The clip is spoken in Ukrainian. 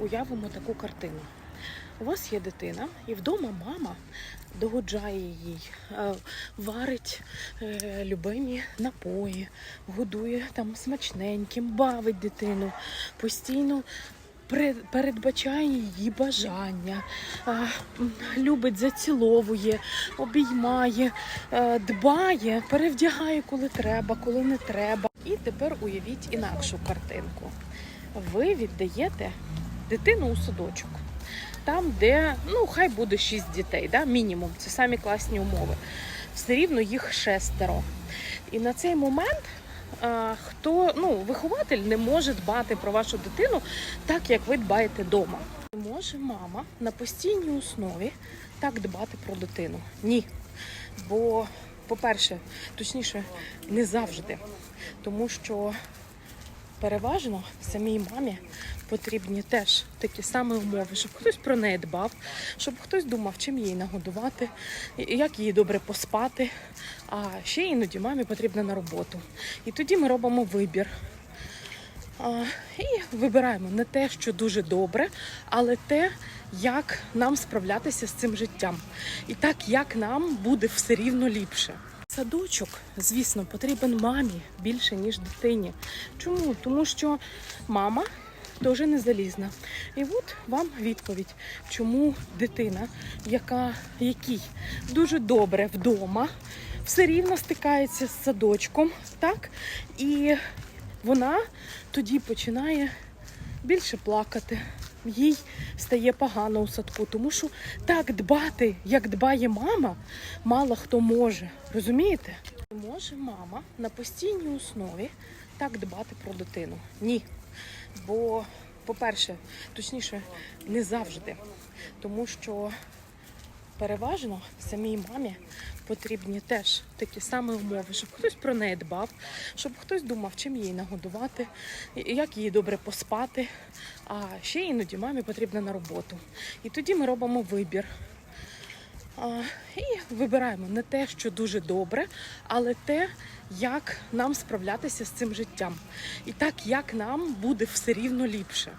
Уявимо таку картину. У вас є дитина, і вдома мама догоджає їй, е, варить е, любимі напої, годує там смачненьким, бавить дитину, постійно передбачає її бажання, любить, заціловує, обіймає, е, дбає, перевдягає, коли треба, коли не треба. І тепер уявіть інакшу картинку. Ви віддаєте дитину у садочок. Там, де ну хай буде шість дітей, да, мінімум, це самі класні умови. Все рівно їх шестеро. І на цей момент а, хто ну, вихователь не може дбати про вашу дитину так, як ви дбаєте вдома. Може мама на постійній основі так дбати про дитину? Ні. Бо, по-перше, точніше, не завжди. Тому що переважно самій мамі потрібні теж такі самі умови, щоб хтось про неї дбав, щоб хтось думав, чим її нагодувати, як її добре поспати. А ще іноді мамі потрібно на роботу. І тоді ми робимо вибір. І вибираємо не те, що дуже добре, але те, як нам справлятися з цим життям. І так, як нам буде все рівно ліпше. Садочок, звісно, потрібен мамі більше, ніж дитині. Чому? Тому що мама теж не залізна. І от вам відповідь, чому дитина, яка якій дуже добре вдома, все рівно стикається з садочком, так? І вона тоді починає більше плакати. Їй стає погано у садку, тому що так дбати, як дбає мама, мало хто може. Розумієте? Може мама на постійній основі так дбати про дитину? Ні. Бо, по-перше, точніше, не завжди. Тому що переважно самій мамі потрібні теж такі самі умови, щоб хтось про неї дбав, щоб хтось думав, чим її нагодувати, як її добре поспати. А ще іноді мамі потрібно на роботу. І тоді ми робимо вибір. І вибираємо не те, що дуже добре, але те, як нам справлятися з цим життям. І так, як нам буде все рівно ліпше.